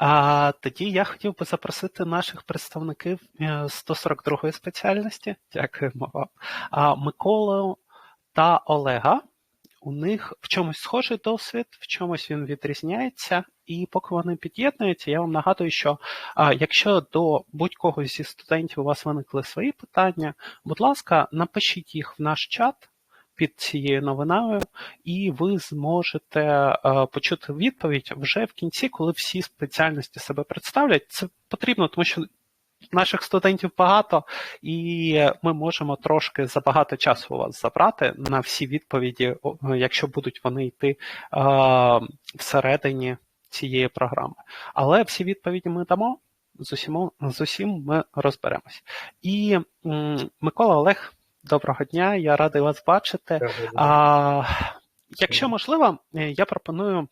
А тоді я хотів би запросити наших представників е, 142-ї спеціальності. Дякуємо вам. А, Миколу та Олега. У них в чомусь схожий досвід, в чомусь він відрізняється, і поки вони під'єднуються, я вам нагадую, що а, якщо до будь-кого зі студентів у вас виникли свої питання, будь ласка, напишіть їх в наш чат під цією новиною, і ви зможете е, почути відповідь вже в кінці, коли всі спеціальності себе представлять. Це потрібно, тому що наших студентів багато, і ми можемо трошки забагато часу у вас забрати на всі відповіді, якщо будуть вони йти е, всередині цієї програми. Але всі відповіді ми дамо. З усім, з усім ми розберемось. І м, Микола Олег, доброго дня, я радий вас бачити. А, якщо можливо, е, я пропоную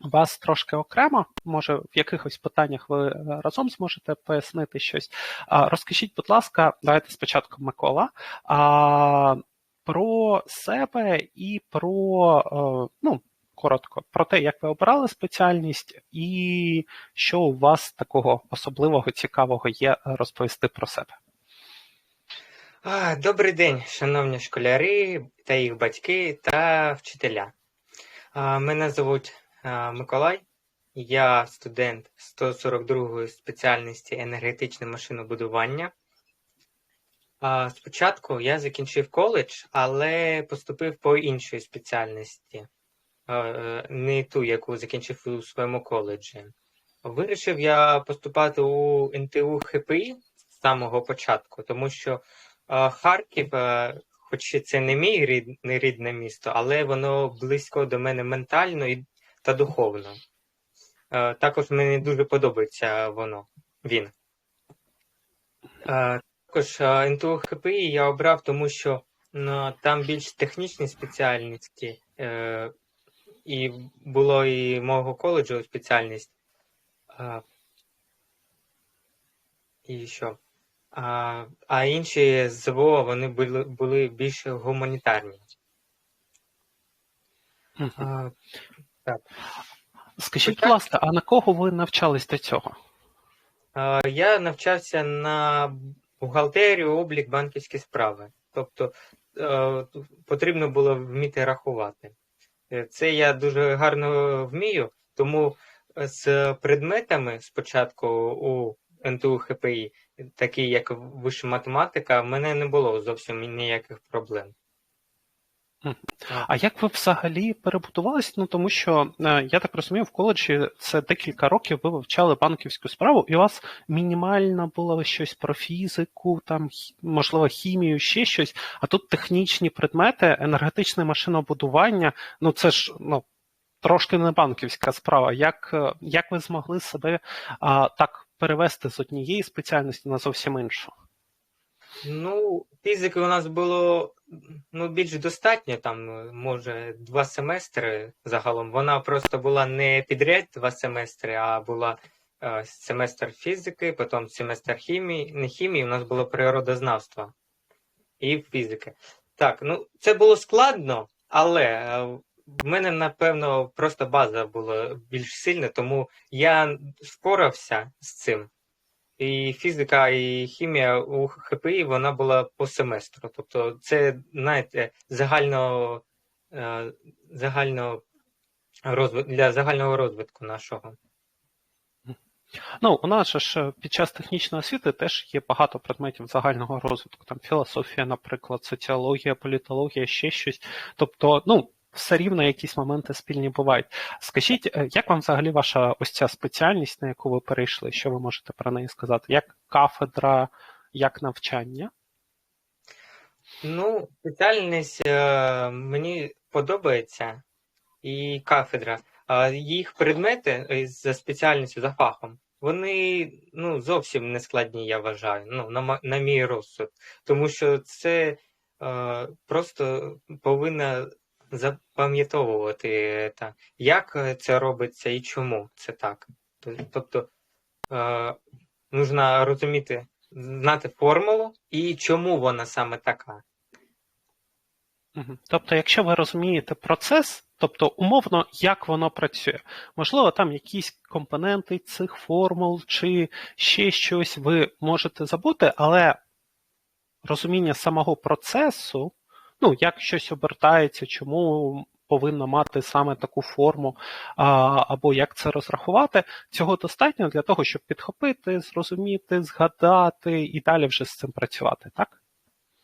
вас трошки окремо. Може, в якихось питаннях ви е, разом зможете пояснити щось. А, розкажіть, будь ласка, давайте спочатку Микола. А, про себе і про, е, ну, коротко, про те, як ви обирали спеціальність, і що у вас такого особливого, цікавого є розповісти про себе. Добрий день, шановні школяри та їх батьки та вчителя. Мене звуть Миколай, я студент 142-ї спеціальності енергетичне машинобудування. Спочатку я закінчив коледж, але поступив по іншій спеціальності, е, не ту, яку закінчив у своєму коледжі. Вирішив я поступати у НТУ ХПІ з самого початку, тому що Харків, е, хоч це не мій рід, не рідне місто, але воно близько до мене ментально і, та духовно. Е, Також мені дуже подобається воно, він. Е, Також НТУ я обрав, тому що ну, там більш технічні спеціальності, і було і мого коледжу спеціальність. І що? А, а інші ЗВО вони були, були більш гуманітарні. Мгм. А, Скажіть, будь ласка, а на кого ви навчались до цього? а, я навчався на бухгалтерію, облік, банківські справи. Тобто е, потрібно було вміти рахувати. Е, Це я дуже гарно вмію, тому з предметами спочатку у НТУ ХПІ, такі як вища математика, в мене не було зовсім ніяких проблем. А як ви взагалі перебудувались? Ну тому що е, я так розумію, в коледжі це декілька років ви вивчали банківську справу, і у вас мінімально було щось про фізику, там можливо хімію, ще щось. А тут технічні предмети, енергетичне машинобудування. Ну це ж ну трошки не банківська справа. Як, е, як ви змогли себе а, так перевести з однієї спеціальності на зовсім іншу? Ну, фізики у нас було ну, більш достатньо, там, може, два семестри загалом. Вона просто була не підряд два семестри, а була е, семестр фізики, потім семестр хімії. Не хімії, у нас було природознавство і фізики. Так, ну це було складно, але е, в мене, напевно, просто база була більш сильна, тому я впорався з цим. І фізика, і хімія у ХПІ вона була по семестру. Тобто, це, знаєте, загально, е, загально для загального розвитку нашого. Ну, у нас ж е, під час технічної освіти теж є багато предметів загального розвитку, там філософія, наприклад, соціологія, політологія, ще щось. Тобто, ну, все рівно якісь моменти спільні бувають. Скажіть, е, як вам взагалі ваша ось ця спеціальність, на яку ви перейшли? Що ви можете про неї сказати? Як кафедра, як навчання? Ну, спеціальність е, мені подобається і кафедра. А їх предмети е, за спеціальністю, за фахом, вони ну, зовсім не складні, я вважаю, ну, на, на мій розсуд. Тому що це е, просто повинна запам'ятовувати, та, як е, це робиться і чому це так. Тобто е, нужно розуміти, знати формулу і чому вона саме така. Тобто, якщо ви розумієте процес, Тобто, умовно, як воно працює. Можливо, там якісь компоненти цих формул чи ще щось ви можете забути, але розуміння самого процесу, ну, як щось обертається, чому повинна мати саме таку форму, а, або як це розрахувати, цього достатньо для того, щоб підхопити, зрозуміти, згадати і далі вже з цим працювати, так?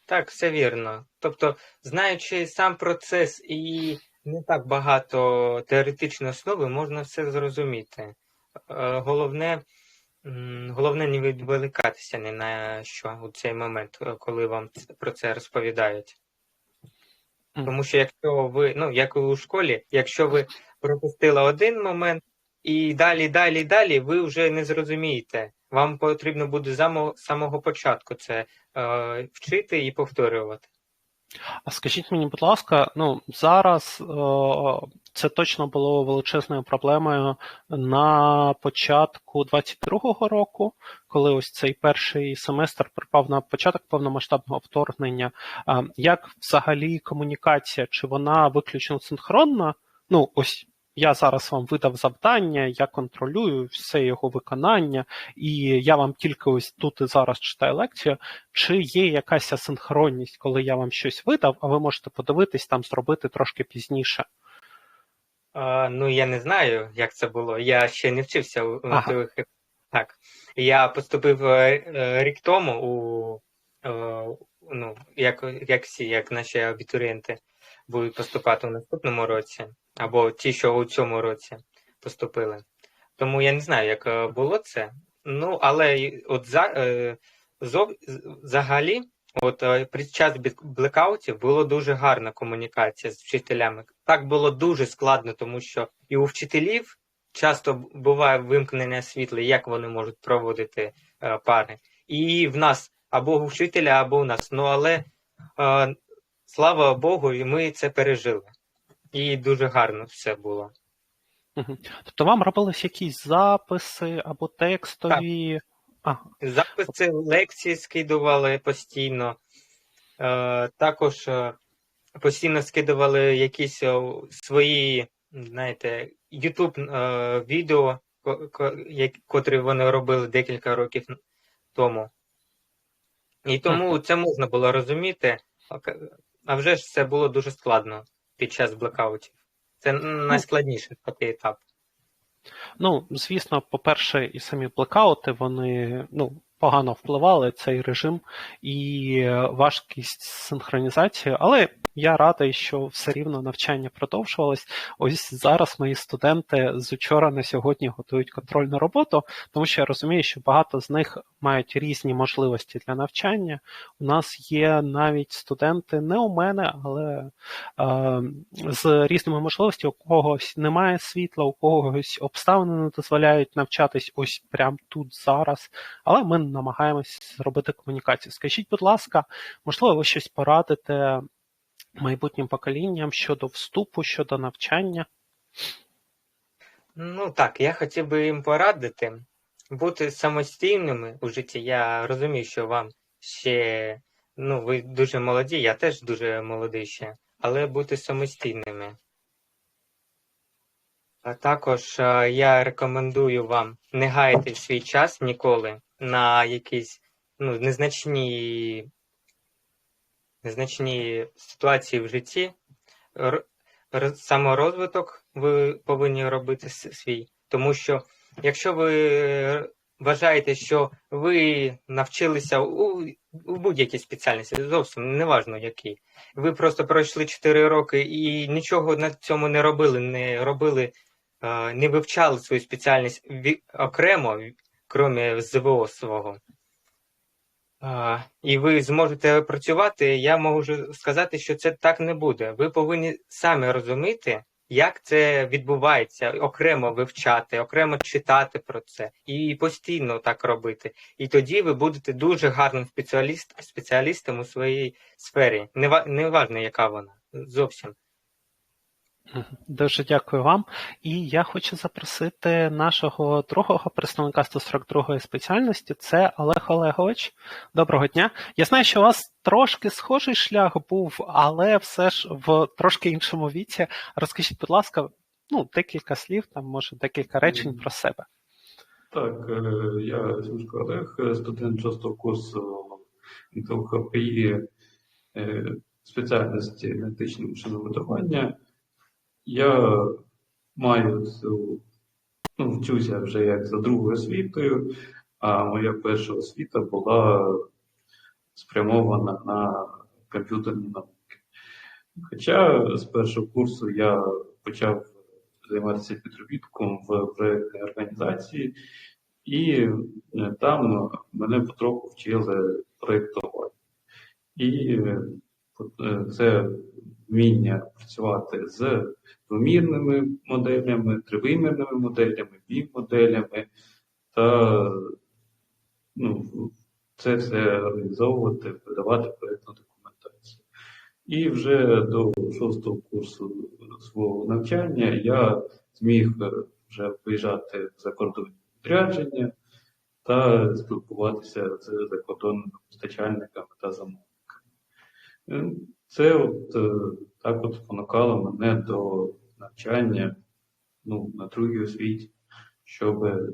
Так, все вірно. Тобто, знаючи сам процес і не так багато теоретичної основи, можна все зрозуміти. Е, Головне, головне не відволікатися ні на що у цей момент, е, коли вам про це розповідають. Тому що якщо ви, ну як у школі, якщо ви пропустили один момент і далі, далі, далі, ви вже не зрозумієте. Вам потрібно буде з самого початку це е, вчити і повторювати. А скажіть мені, будь ласка, ну зараз о, це точно було величезною проблемою на початку 22-го року, коли ось цей перший семестр припав на початок повномасштабного вторгнення. А, Як взагалі комунікація? Чи вона виключно синхронна? Ну, ось я зараз вам видав завдання, я контролюю все його виконання, і я вам тільки ось тут і зараз читаю лекцію. Чи є якась асинхронність, коли я вам щось видав, а ви можете подивитись там, зробити трошки пізніше? Е, ну, я не знаю, як це було. Я ще не вчився у Ага. Так. Я поступив е, е, рік тому у е, ну, як, як всі, як наші абітурієнти будуть поступати у наступному році, або ті, що у цьому році поступили. Тому я не знаю, як е, було це. Ну, але от за, е, зо, взагалі, от е, під час блекаутів було дуже гарна комунікація з вчителями. Так було дуже складно, тому що і у вчителів часто буває вимкнення світла, як вони можуть проводити пари. І в нас або у вчителя, або у нас. Ну але слава Богу, і ми це пережили. І дуже гарно все було. Тобто вам робились якісь записи або текстові. Ага. Записи лекції скидували постійно. Е, також е, постійно скидували якісь е, свої, знаєте, YouTube е, відео, котрі вони робили декілька років тому. І тому це можна було розуміти, а вже ж це було дуже складно під час блекаутів. Це найскладніший такий етап. Ну, звісно, по-перше, і самі блекаути, вони ну, погано впливали цей режим і важкість синхронізації, але я радий, що все рівно навчання продовжувалось. Ось зараз мої студенти з учора на сьогодні готують контрольну роботу, тому що я розумію, що багато з них мають різні можливості для навчання. У нас є навіть студенти не у мене, але е, з різними можливостями, у когось немає світла, у когось обставини не дозволяють навчатись ось прямо тут зараз. Але ми намагаємось зробити комунікацію. Скажіть, будь ласка, можливо, ви щось порадите майбутнім поколінням щодо вступу, щодо навчання? Ну так, я хотів би їм порадити бути самостійними у житті. Я розумію, що вам ще, ну, ви дуже молоді, я теж дуже молодий ще, але бути самостійними. А також е, я рекомендую вам не гаяти свій час ніколи на якісь ну, незначні, незначні ситуації в житті. Саморозвиток ви повинні робити свій. Тому що якщо ви вважаєте, що ви навчилися у, у будь-якій спеціальності, зовсім неважно якій, ви просто пройшли 4 роки і нічого на цьому не робили, не робили, е, не вивчали свою спеціальність окремо, крім ЗВО свого. І ви зможете працювати, я можу сказати, що це так не буде. Ви повинні самі розуміти, як це відбувається, окремо вивчати, окремо читати про це і постійно так робити. І тоді ви будете дуже гарним спеціаліст, спеціалістом у своїй сфері. Нева- Неважно, яка вона. Зовсім. Дуже дякую вам. І я хочу запросити нашого другого представника 142-ї спеціальності. Це Олег Олегович. Доброго дня. Я знаю, що у вас трошки схожий шлях був, але все ж в трошки іншому віці. Розкажіть, будь ласка, ну, декілька слів, там, може, декілька речень про себе. Так, е, я Сімсько Олег, студент шостого курсу ХПІ е, спеціальності генетичне машинобудування. Я маю цю, ну, вчуся вже як за другою освітою, а моя перша освіта була спрямована на комп'ютерні науки. Хоча з першого курсу я почав займатися підробітком в проєктній організації, і е, там мене потроху вчили проєктувати. І е, це вміння працювати з двомірними моделями, тривимірними моделями, бім-моделями та ну, це все організовувати, видавати проєктну документацію. І вже до шостого курсу свого навчання я зміг вже виїжджати за кордонні відрядження та спілкуватися з закордонними постачальниками та замовниками. Це от е, так от спонукало мене до навчання ну, на другій освіті, щоб е,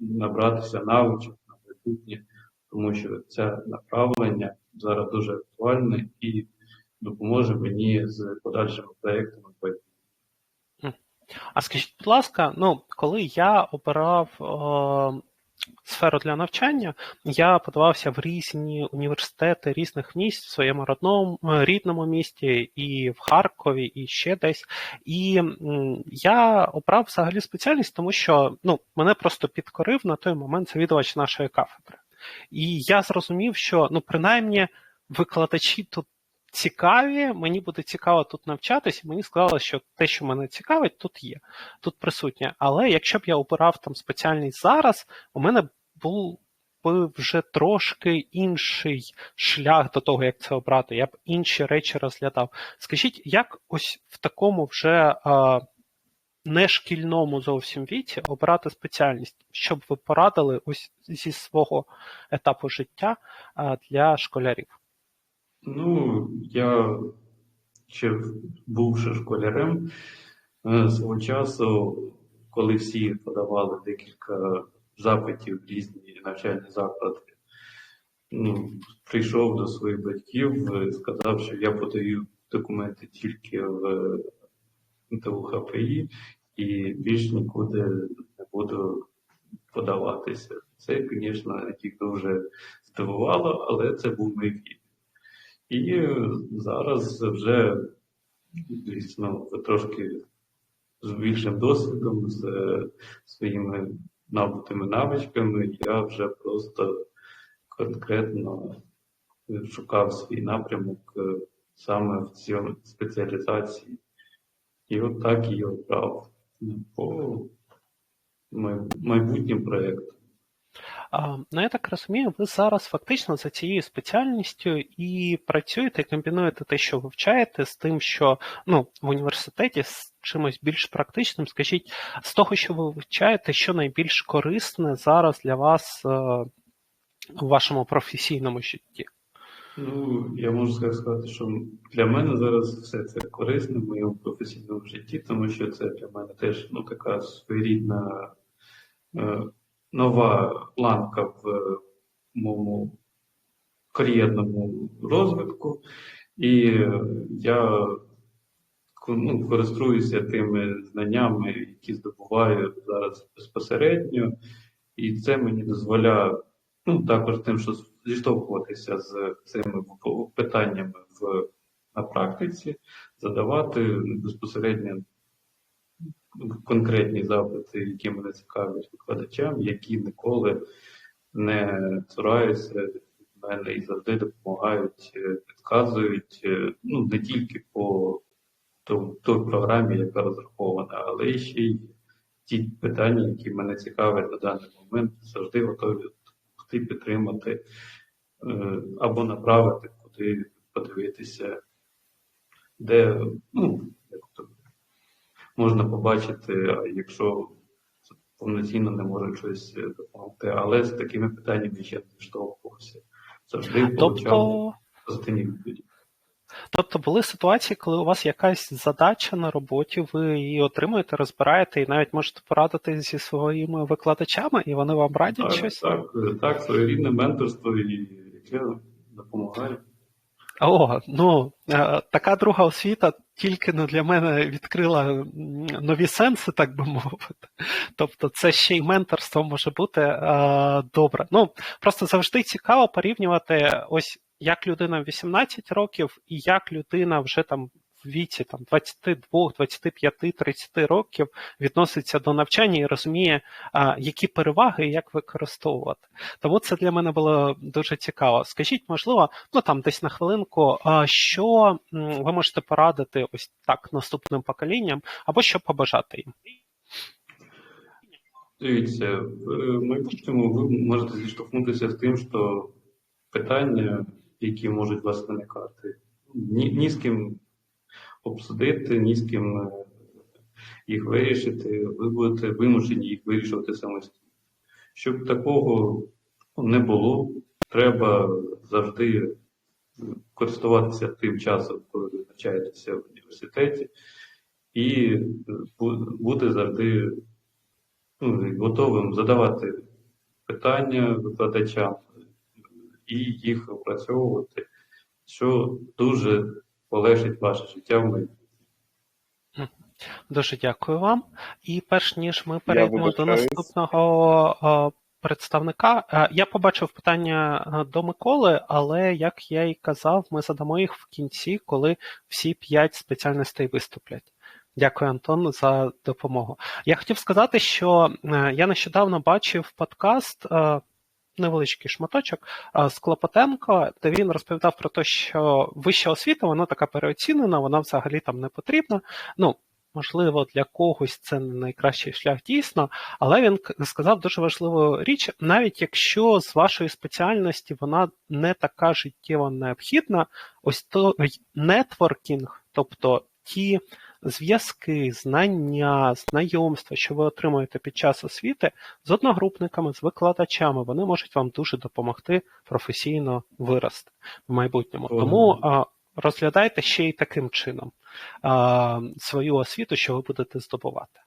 набратися навичок на майбутнє, тому що це направлення зараз дуже актуальне і допоможе мені з подальшими проєктами. А скажіть, будь ласка, ну коли я обирав о, сферу для навчання, я подавався в різні університети різних місць в своєму родному рідному місті, і в Харкові, і ще десь. І я обрав взагалі спеціальність, тому що ну, мене просто підкорив на той момент завідувач нашої кафедри. І я зрозумів, що ну, принаймні викладачі тут цікаві, мені буде цікаво тут навчатися, мені сказали, що те, що мене цікавить, тут є, тут присутнє. Але якщо б я обирав там спеціальність зараз, у мене був би вже трошки інший шлях до того, як це обрати. Я б інші речі розглядав. Скажіть, як ось в такому вже а, не зовсім віці обрати спеціальність, щоб ви порадили ось зі свого етапу життя а, для школярів? Ну, я ще бувши школярем е, свого часу, коли всі подавали декілька запитів в різні навчальні заклади, ну, прийшов до своїх батьків і сказав, що я подаю документи тільки в ТУХПІ і більш нікуди не буду подаватися. Це, звісно, їх дуже здивувало, але це був мій вік. І зараз вже, звісно, трошки з більшим досвідом, з своїми набутими навичками, я вже просто конкретно шукав свій напрямок е, саме в цій спеціалізації. І от так і обрав по майбутнім проєктам. Ну, я так розумію, ви зараз фактично за цією спеціальністю і працюєте, і комбінуєте те, що вивчаєте, з тим, що ну, в університеті з чимось більш практичним. Скажіть, з того, що ви вивчаєте, що найбільш корисне зараз для вас е, у вашому професійному житті? Ну, я можу сказати, що для мене зараз все це корисне в моєму професійному житті, тому що це для мене теж ну, така своєрідна. Е, нова планка в моєму кар'єрному розвитку, і я ну, користуюся тими знаннями, які здобуваю зараз безпосередньо, і це мені дозволяє ну, також тим, що зіштовхуватися з цими питаннями в, на практиці, задавати безпосередньо конкретні запити, які мене цікавлять викладачам, які ніколи не цураються мене і завжди допомагають, е, підказують е, ну, не тільки по той програмі, яка розрахована, але ще й ті питання, які мене цікавлять на даний момент, завжди готові допомогти підтримати е, або направити, куди подивитися, де ну, як то можна побачити, а якщо повноцінно не може щось е, допомогти. Але з такими питаннями ще не зіштовхувався. Завжди получав Тобто, позитивні відповіді. тобто були ситуації, коли у вас якась задача на роботі, ви її отримуєте, розбираєте і навіть можете порадити зі своїми викладачами, і вони вам радять Так, щось? так, е, так, своєрідне менторство, і яке допомагає. О, ну е, така друга освіта тільки ну, для мене відкрила нові сенси, так би мовити. Тобто, це ще й менторство може бути е, добре. Ну просто завжди цікаво порівнювати ось як людина в 18 років і як людина вже там віці там 22, 25, 30 років відноситься до навчання і розуміє, які переваги і як використовувати. Тому це для мене було дуже цікаво. Скажіть, можливо, ну там десь на хвилинку, що ви можете порадити ось так наступним поколінням, або що побажати їм? Дивіться, в майбутньому ви можете зіштовхнутися з тим, що питання, які можуть вас виникати, ні, ні з ким обсудити, ні з ким е, їх вирішити, ви будете вимушені їх вирішувати самостійно. Щоб такого не було, треба завжди користуватися тим часом, коли ви навчаєтеся в університеті, і е, бути завжди ну, готовим задавати питання викладачам і їх опрацьовувати, що дуже полегшить ваше життя в майбутньому. Дуже дякую вам. І перш ніж ми перейдемо до наступного е, представника, е, я побачив питання е, до Миколи, але як я і казав, ми задамо їх в кінці, коли всі п'ять спеціальностей виступлять. Дякую, Антон, за допомогу. Я хотів сказати, що я нещодавно бачив подкаст. Невеличкий шматочок з Клопотенко, де він розповідав про те, що вища освіта, вона така переоцінена, вона взагалі там не потрібна. Ну, можливо, для когось це не найкращий шлях дійсно, але він сказав дуже важливу річ, навіть якщо з вашої спеціальності вона не така життєво необхідна, ось то нетворкінг, тобто ті зв'язки, знання, знайомства, що ви отримуєте під час освіти з одногрупниками, з викладачами, вони можуть вам дуже допомогти професійно вирости в майбутньому. Тому а, розглядайте ще й таким чином а, свою освіту, що ви будете здобувати.